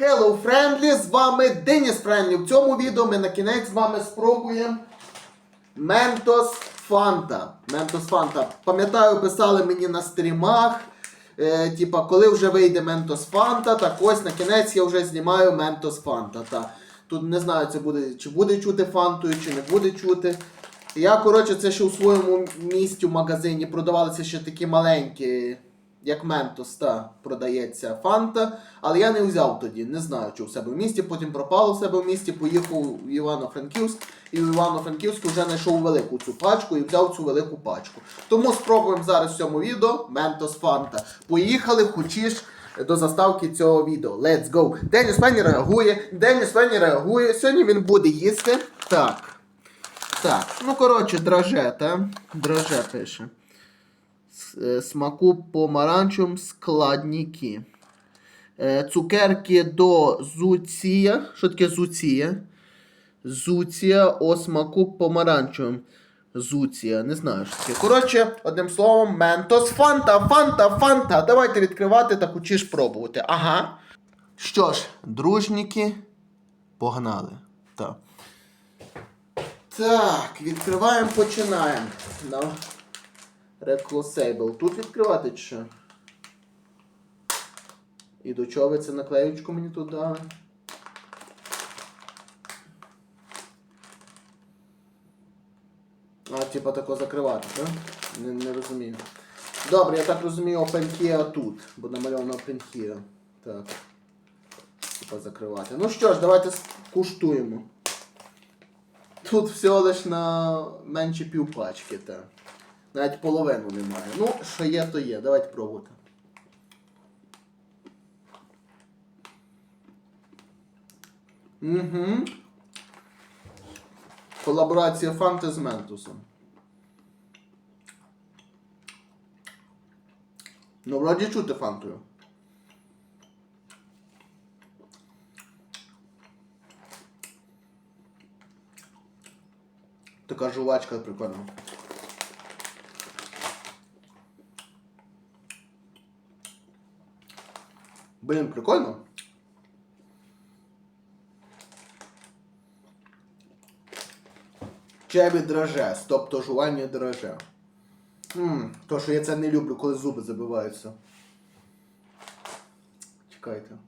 Hello, Friendly! З вами Деніс Френдлі. В цьому відео ми на кінець з вами спробуємо Mentos Fanta. Mentos Fanta. Пам'ятаю, писали мені на стрімах. Е, типа, коли вже вийде Mentos Fanta, так ось на кінець я вже знімаю Mentos Fanta. Та. Тут не знаю, це буде, чи буде чути фантою, чи не буде чути. Я, коротше, це ще у своєму місті в магазині продавалися ще такі маленькі, як Ментос, та продається Фанта. Але я не взяв тоді, не знаю, чи у себе в місті. Потім пропало в себе в місті, поїхав в Івано-Франківськ, і в Івано-Франківську вже знайшов велику цю пачку і взяв цю велику пачку. Тому спробуємо зараз в цьому відео Ментос Фанта. Поїхали, хочеш. До заставки цього відео. Let's go! Деніс Пенні реагує. Деніс Пенні реагує. Сьогодні він буде їсти. Так. Так, ну коротше, драже, та? Драже пише. Е, Смаку помаранчевим складники. Е, Цукерки до зуція. Що таке зуція? Зуція о смаку помаранчевим. Зуція, не знаю, що таке. Коротше, одним словом, ментос. Фанта, фанта, фанта. Давайте відкривати та хочеш пробувати. Ага. Що ж, дружніки, погнали. Так. Так, відкриваємо, починаємо. На Reclosable. Тут відкривати чи що? І до чого ви це наклеючку мені тут дали? А, типа тако закривати, так? Не, не розумію. Добре, я так розумію, OpenKea тут, бо намальовано OpenKea. Так. Типа закривати. Ну що ж, давайте скуштуємо. Тут всього лиш на менше пів пачки, та. Навіть половину немає. Ну, що є, то є. Давайте пробувати. Угу. Колаборація Фанти з Ментусом. Ну, вроді чути фантою. Така жувачка прикольна. Блін, прикольно. Чебі драже, тобто жування драже. Ммм, то, що я це не люблю, коли зуби забиваються. Чекайте.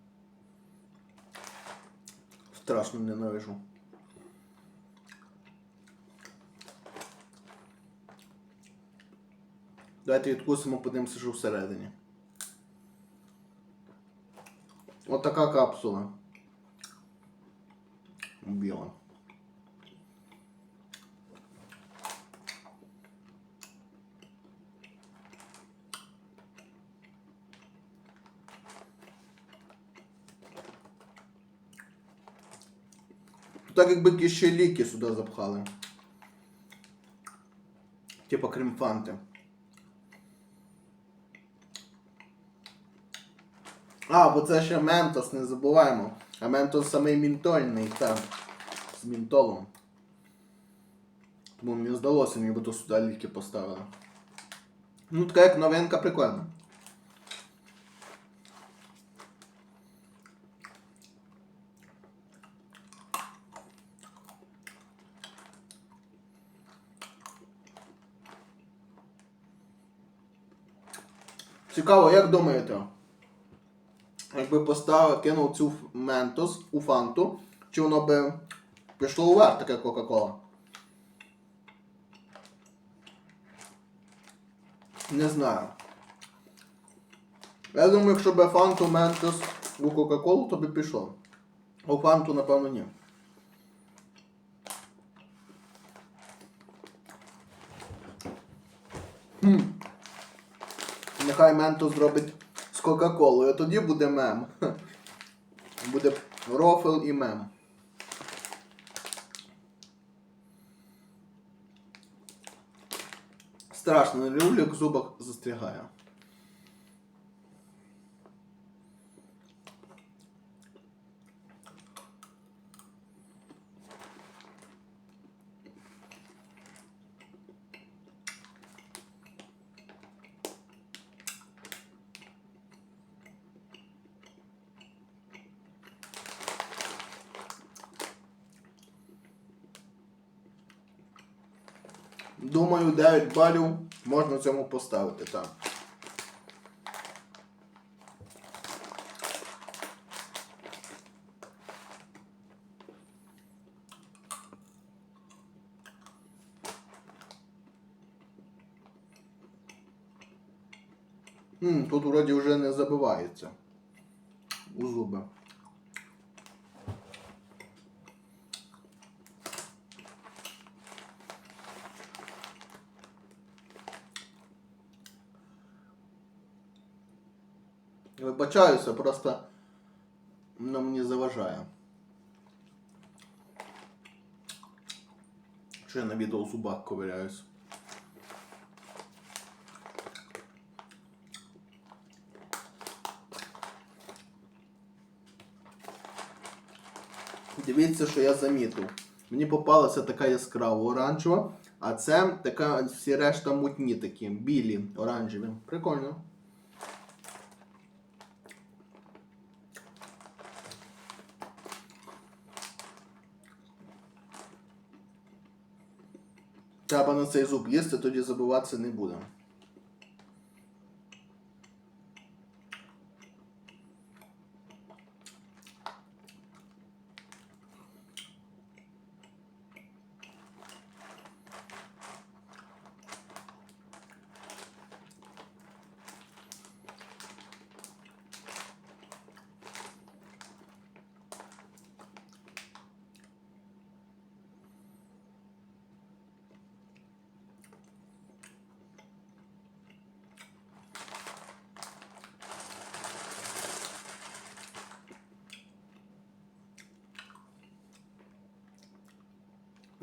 Страшно ненавижу. Давайте відкусимо, подивимося, що всередині. От така капсула. Біла. Так якби ще ліки сюди запхали. Типа кремфанти. А, бо це ще ментос, не забуваємо. А ментос самий мінтольний, так. З мінтолом. Тому мені здалося, ніби то сюди ліки поставили. Ну, така як новинка прикольна. Цікаво, як думаєте? Якби поставив, кинув цю ментос у фанту, чи воно би пішло уверх таке Кока-Кола? Не знаю. Я думаю, якщо б фанту ментос у Кока-Колу, то би пішло. У фанту, напевно, ні. Хм. Нехай ментос зробить з Кока-Колою, тоді буде мем. Буде рофл і мем. Страшно, люблю, зубах застрягає. Думаю, 9 балів можна цьому поставити, так. М, тут вроді вже не забивається. У зуби. Вибачаюся, просто воно мені заважає. Що я на відео зубах ковиряюсь. Дивіться, що я замітив. Мені попалася така яскрава оранжева, а це така всі решта мутні такі, білі, оранжеві. Прикольно. Треба на цей зуб їсти, тоді забуватися не буде.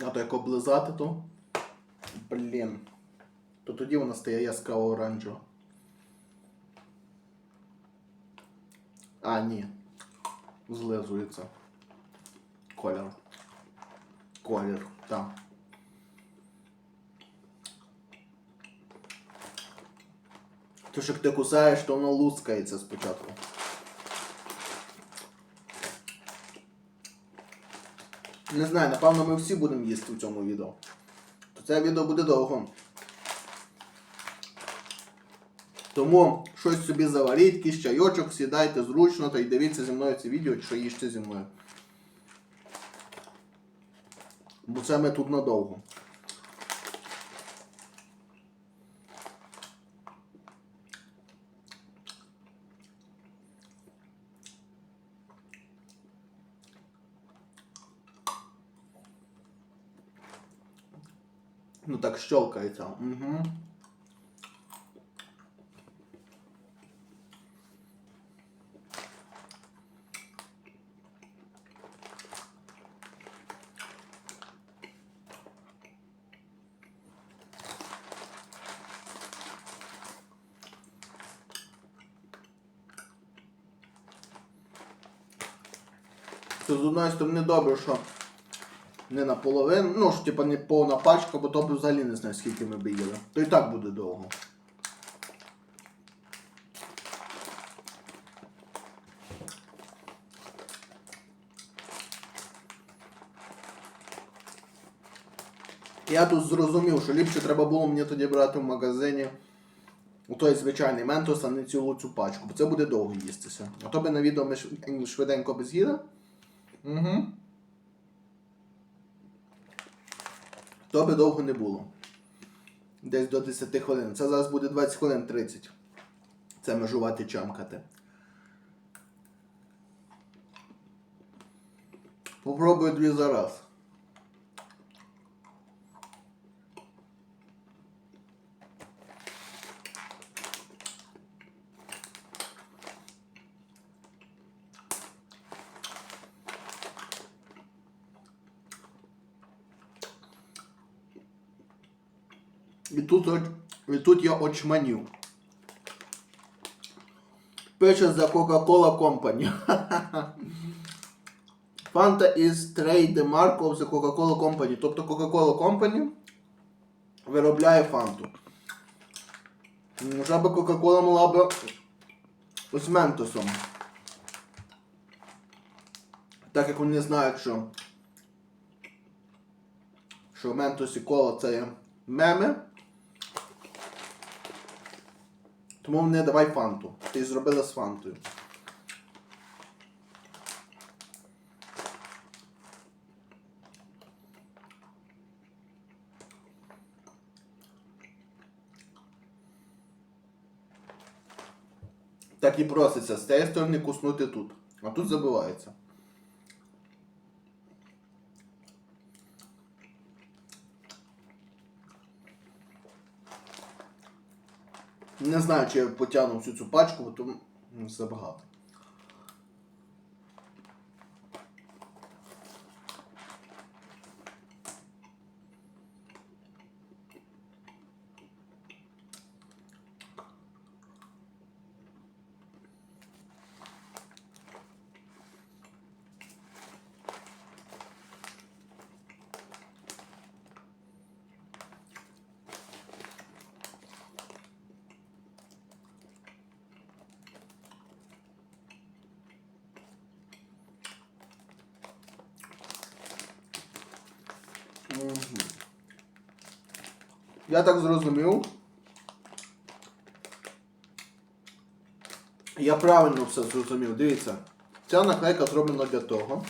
А то як облизати, то. Блін. То тоді вона стає яскраво оранжева. А, ні. Злизується. Колір. Колір, так. Тож як ти кусаєш, то воно лускається спочатку. Не знаю, напевно, ми всі будемо їсти в цьому відео. То це відео буде довго. Тому щось собі заваріть, якийсь чайочок, сідайте зручно та й дивіться зі мною це відео, що їжте зі мною. Бо це ми тут надовго. Так щелкається. Угу. Це з одної сторони добре, що не наполовину, ну ж типа не повна пачка, бо то б взагалі не знаю, скільки ми б їли. То і так буде довго. Я тут зрозумів, що ліпше треба було мені тоді брати в магазині у той звичайний ментос, а не цілу цю пачку, бо це буде довго їстися. А то би на відео ми швиденько би з'їли. Угу. То би довго не було. Десь до 10 хвилин. Це зараз буде 20 хвилин 30. Це межувати чамкати. Попробую дві за раз. І тут, і тут я очманів. Пише за Coca-Cola Company. Fanta is trademark of the Coca-Cola Company. Тобто Coca-Cola Company виробляє фанту. Вже би Coca-Cola мала би з ментосом. Так як вони знають, що, що в ментосі кола це є меми. Тому вони давай фанту. Ти зробили з фантою. Так і проситься з цієї сторони куснути тут. А тут забивається. Не знаю, чи я потягну всю цю пачку, бо то м, забагато. Я так зрозумів. Я правильно все зрозумів. Дивіться, ця наклейка зроблена для того,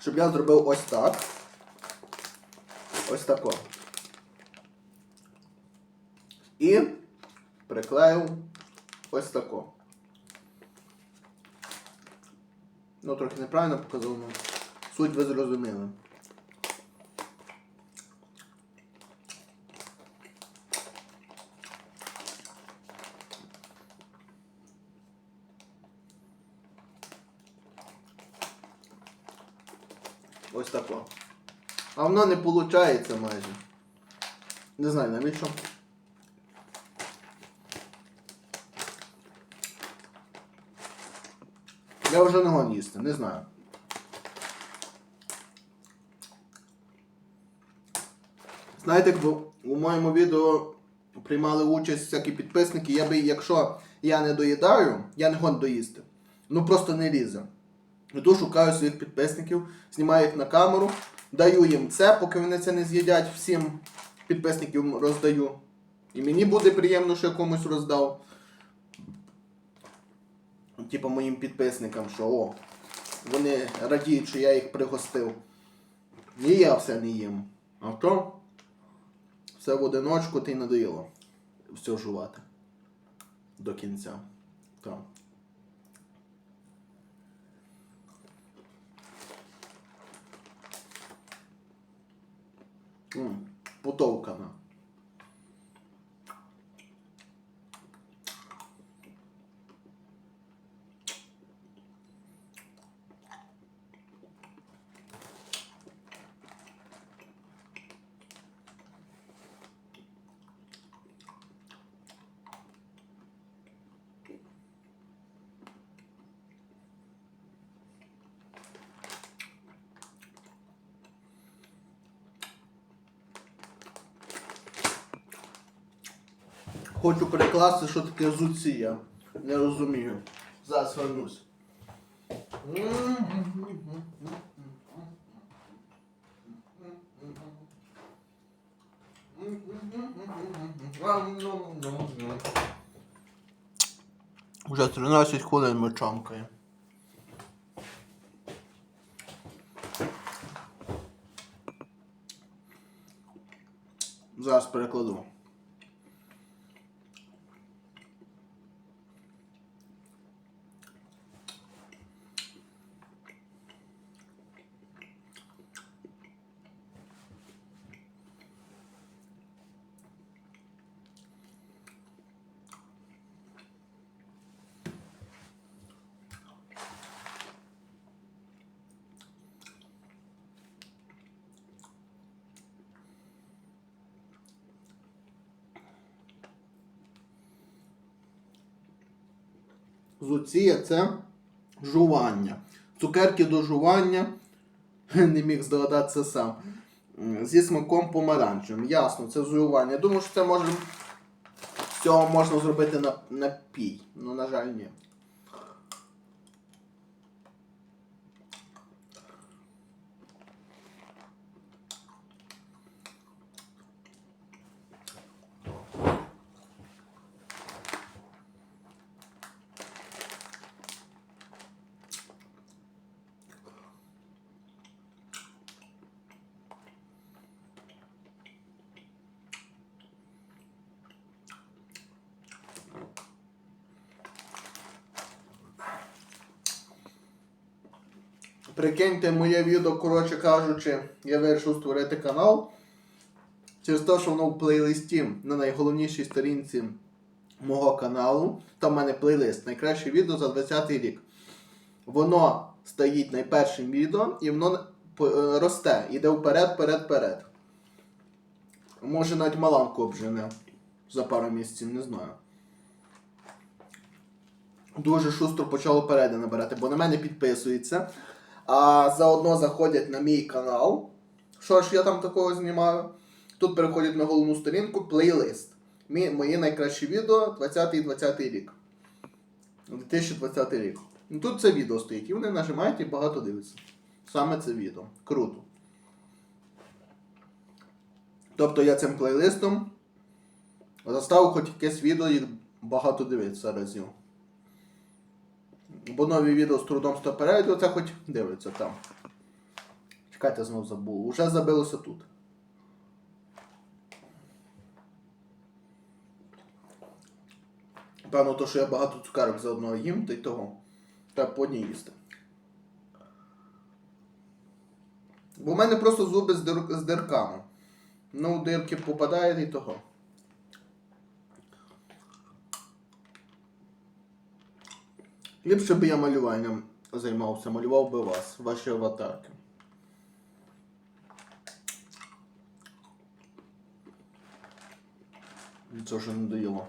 щоб я зробив ось так. Ось тако. І приклеїв ось тако. Ну, трохи неправильно показав, але суть ви зрозуміли. Тако. А воно не виходить майже. Не знаю навіщо. Я вже не гон їсти, не знаю. Знаєте, якби у моєму відео приймали участь всякі підписники, я би, якщо я не доїдаю, я не гон доїсти. Ну просто не лізе. Йду шукаю своїх підписників, знімаю їх на камеру, даю їм це, поки вони це не з'їдять, всім підписників роздаю. І мені буде приємно, що я комусь роздав. Типа моїм підписникам, що о, вони радіють, що я їх пригостив. І я все не їм. А то все в одиночку ти надоїло все жувати до кінця. Так. М, Потовкана. Хочу перекласти, що таке зуція. Не розумію. Зараз вернусь. Вже 13 хвилин ми чамкаємо. Зараз перекладу. Зуція це жування. Цукерки до жування. Не міг здогадатися сам. Зі смаком помаранчевим. Ясно, це жування. Думаю, що це можна, З цього можна зробити на- напій. Ну, на жаль, ні. Прикиньте моє відео, коротше кажучи, я вирішив створити канал. Через те, що воно в плейлисті на найголовнішій сторінці мого каналу. Там в мене плейлист найкраще відео за 20 рік. Воно стоїть найпершим відео і воно е, росте, іде вперед, вперед, вперед. Може навіть маланку обжене за пару місяців, не знаю. Дуже шустро почало переди набирати, бо на мене підписується. А заодно заходять на мій канал. Що ж я там такого знімаю? Тут переходять на головну сторінку плейлист. Мі, мої найкращі відео 20-20 рік. 2020 рік. Ну, Тут це відео стоїть, і вони нажимають і багато дивляться. Саме це відео. Круто. Тобто я цим плейлистом заставив хоч якесь відео їх багато дивитися разів. Бо нові відео з трудом 100 переглядів, це хоч дивляться там. Чекайте, знов забув. Уже забилося тут. Певно, то, що я багато цукерок заодно їм, то й того. Треба по одній їсти. Бо в мене просто зуби з, дир... з дирками. Ну, дирки попадає і того. Ліпше би я малюванням займався, малював би вас, ваші аватарки. Це вже не доїло.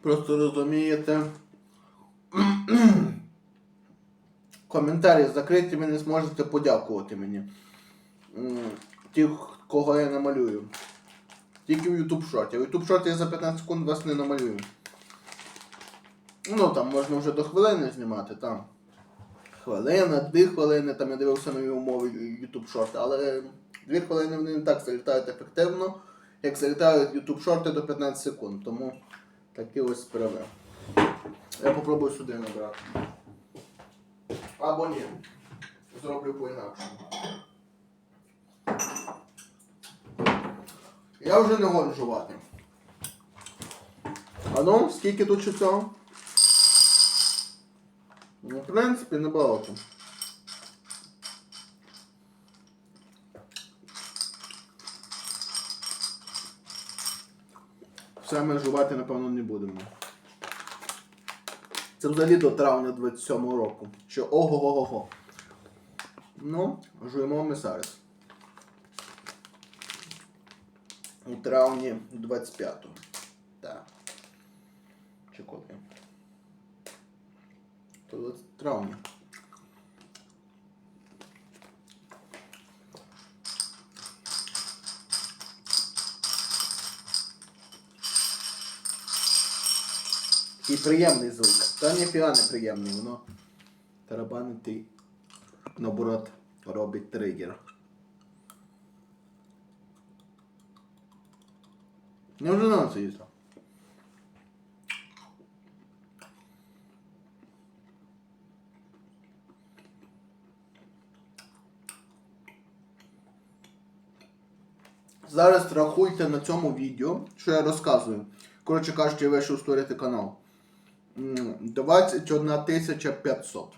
Просто розумієте. Коментарі закриті, ви не зможете подякувати мені. Тих, кого я намалюю. Тільки в YouTube шорті. В YouTube шорті я за 15 секунд вас не намалюю. Ну там можна вже до хвилини знімати, там. Хвилина, дві хвилини, там я дивився нові умови YouTube шорти, але дві хвилини вони не так залітають ефективно, як залітають YouTube шорти до 15 секунд. Тому такі ось справи. Я попробую сюди набрати. Або ні. Зроблю по-інакшому. Я вже не можу жувати. А ну, скільки тут ще цього? Ну, в принципі, небагато. Все ми жувати, напевно, не будемо. Це взагалі до травня 27-го року. Що ого-го-го. Ну, жуємо ми зараз. У травні 25-го. Так. Чи коли? То 20 травня. І приємний звук. Та не приємний, воно тарабанити наоборот робить тригер. Не вже на це їсти. Зараз рахуйте на цьому відео, що я розказую. Коротше кажучи, я вирішив створити канал. 21 500.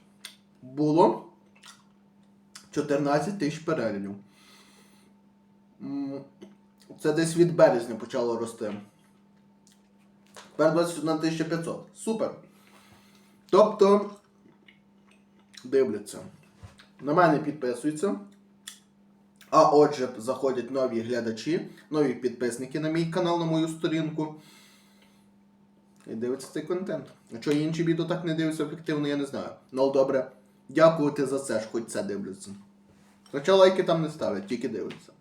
Було 14 тисяч переглядів. Це десь від березня почало рости. Тепер 21 тисяча 500. Супер. Тобто, дивляться. На мене підписуються. А отже, заходять нові глядачі, нові підписники на мій канал, на мою сторінку. І дивиться цей контент. А чого інші відео так не дивляться ефективно, я не знаю. Ну добре. Дякувати за це, ж хоч це дивляться. Хоча лайки там не ставлять, тільки дивляться.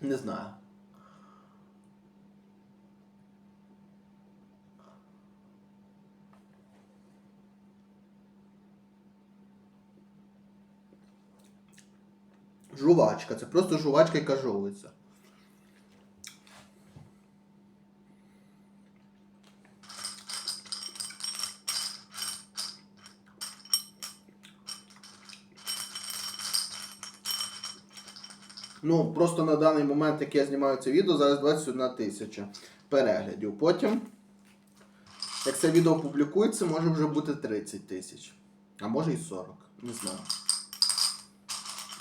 Не знаю. Жувачка. Це просто жувачка, яка жовується. Ну, просто на даний момент, як я знімаю це відео, зараз 21 тисяча переглядів. Потім, як це відео публікується, може вже бути 30 тисяч. А може і 40. Не знаю.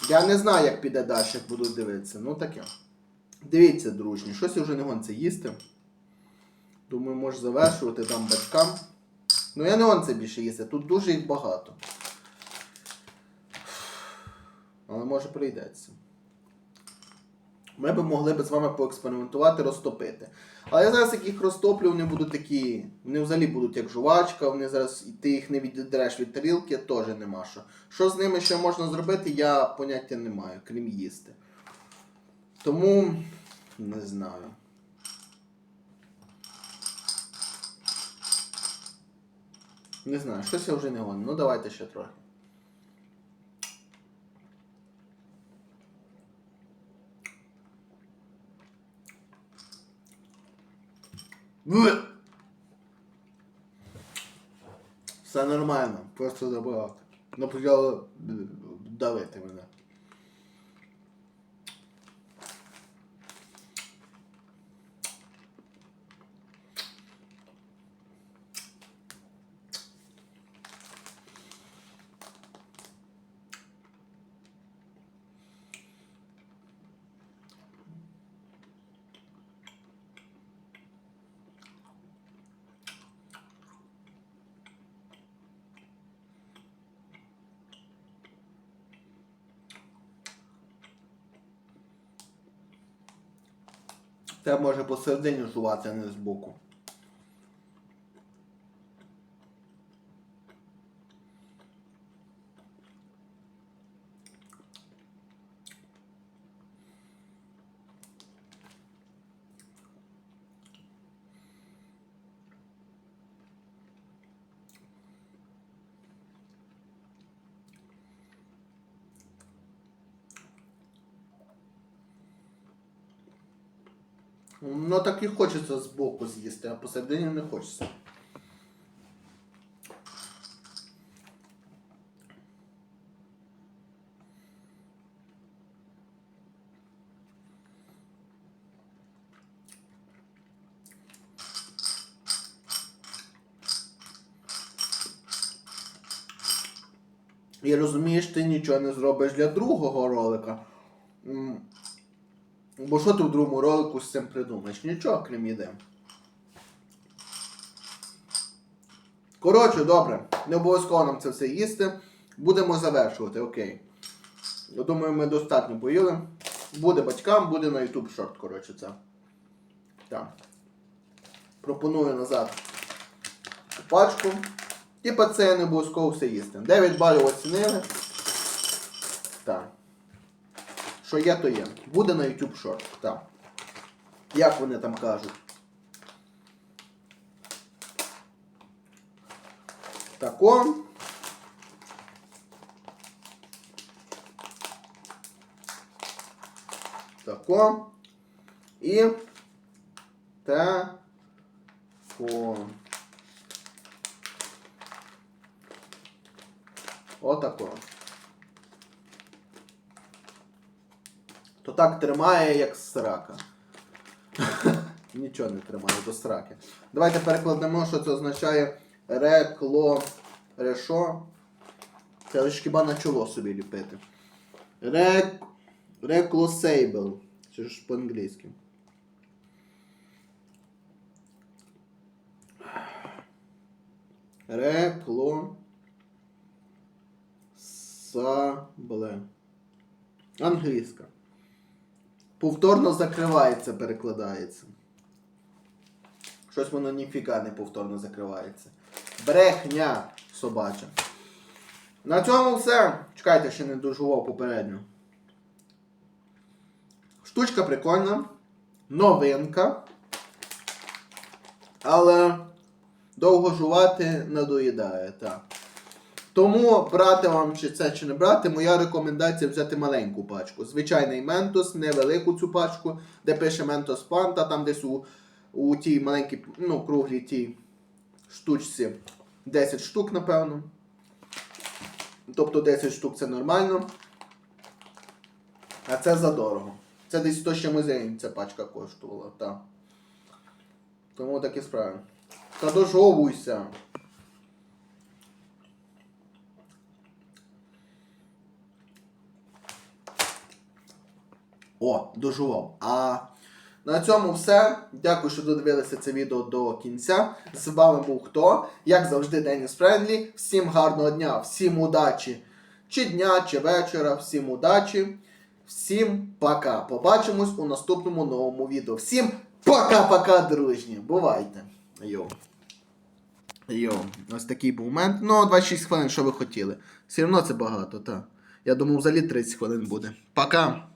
Я не знаю, як піде далі, як будуть дивитися. Ну таке. Дивіться, дружні, щось вже не гонце їсти. Думаю, може завершувати там батькам. Ну я не гон це більше їсти, тут дуже їх багато. Але може прийдеться. Ми б могли б з вами поекспериментувати, розтопити. Але я зараз, як їх розтоплю, вони будуть такі. Вони взагалі будуть як жувачка, вони зараз ти їх не віддереш від тарілки, теж нема що. Що з ними ще можна зробити, я поняття не маю, крім їсти. Тому не знаю. Не знаю, щось я вже не гоню. Ну давайте ще трохи. Все нормально, просто забагато. Ну почало давити мене. Це може посередині жувати, а не збоку. Ну так і хочеться збоку з'їсти, а посередині не хочеться. І розумієш, ти нічого не зробиш для другого ролика. Бо що ти в другому ролику з цим придумаєш? Нічого, крім їди. Коротше, добре, не обов'язково нам це все їсти. Будемо завершувати, окей. Я думаю, ми достатньо поїли. Буде батькам, буде на YouTube шорт, коротше, це. Так. Пропоную назад пачку. Типа це не обов'язково все їсти. 9 балів оцінили. Так. Що є, то є. Буде на YouTube Short. Так. Як вони там кажуть. Тако. Тако. І тако. Отако. То так тримає, як срака. Нічого не тримає до сраки. Давайте перекладемо, що це означає рекло. Решо. Це лише хіба на чоло собі ліпити. Рек... Реклосейбл. Це ж по-англійськи. Рекло. Сабле. Англійська. Повторно закривається, перекладається. Щось воно ніфіга не повторно закривається. Брехня собача. На цьому все. Чекайте, ще не дожував попередньо. Штучка прикольна. Новинка. Але довго жувати надоїдає, так. Тому брати вам чи це чи не брати, моя рекомендація взяти маленьку пачку. Звичайний ментос, невелику цю пачку, де пише ментос панта, там десь у, у тій маленькій, ну, круглій тій штучці 10 штук, напевно. Тобто 10 штук це нормально. А це задорого. Це десь 100 з чимось ця пачка коштувала, так. Тому такі справи. Та дожовуйся. О, дожував. А на цьому все. Дякую, що додивилися це відео до кінця. З вами був хто? Як завжди, Деніс Френдлі. Всім гарного дня, всім удачі. Чи дня, чи вечора, всім удачі. Всім пока. Побачимось у наступному новому відео. Всім пока-пока, дружні. Бувайте. Йоу. Йоу, ось такий був момент. Ну, 26 хвилин, що ви хотіли. Все одно це багато, так. Я думав, взагалі 30 хвилин буде. Пока.